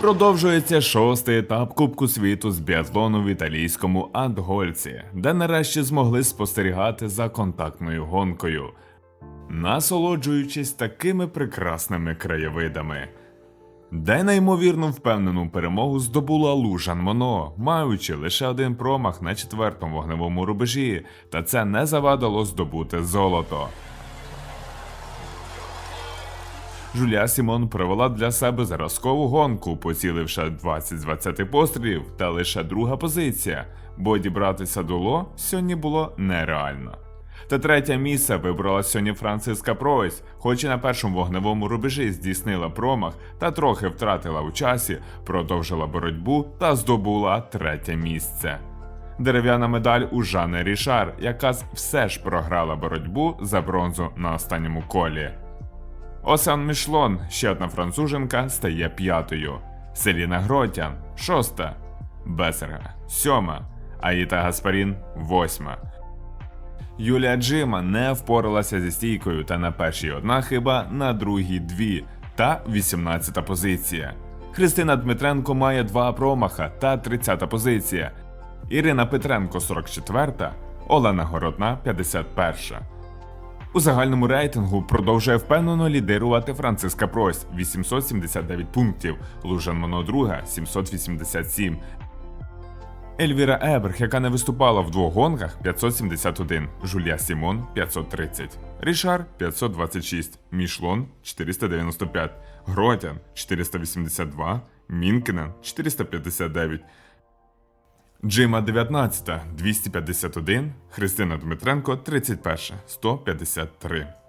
Продовжується шостий етап Кубку світу з біатлону в італійському Антгольці, де нарешті змогли спостерігати за контактною гонкою, насолоджуючись такими прекрасними краєвидами. Де неймовірно впевнену перемогу здобула Лужан Моно, маючи лише один промах на четвертому вогневому рубежі, та це не завадило здобути золото. Жуля Сімон провела для себе зразкову гонку, поціливши 20 з 20 пострілів та лише друга позиція, бо дібратися до Ло сьогодні було нереально. Та третє місце вибрала сьогодні Франциска Пройс, хоч і на першому вогневому рубежі здійснила промах та трохи втратила у часі, продовжила боротьбу та здобула третє місце. Дерев'яна медаль у Жани Рішар, яка все ж програла боротьбу за бронзу на останньому колі. Осан Мішлон, ще одна француженка, стає п'ятою. Селіна Гротян шоста. Бесерга сьома. Аїта Гаспарін восьма. Юлія Джима не впоралася зі стійкою та на першій одна хиба, на другій дві та 18 позиція. Христина Дмитренко має два промаха та 30 позиція. Ірина Петренко 44, Олена Городна 51. У загальному рейтингу продовжує впевнено лідирувати Франциска Прось 879 пунктів, Лужан Моно друга 787. Ельвіра Еберг, яка не виступала в двох гонках 571, Жулія Сімон 530, Рішар 526, Мішлон 495, Гротян 482, Мінкенен 459. Джима 19, 251, Христина Дмитренко 31, 153.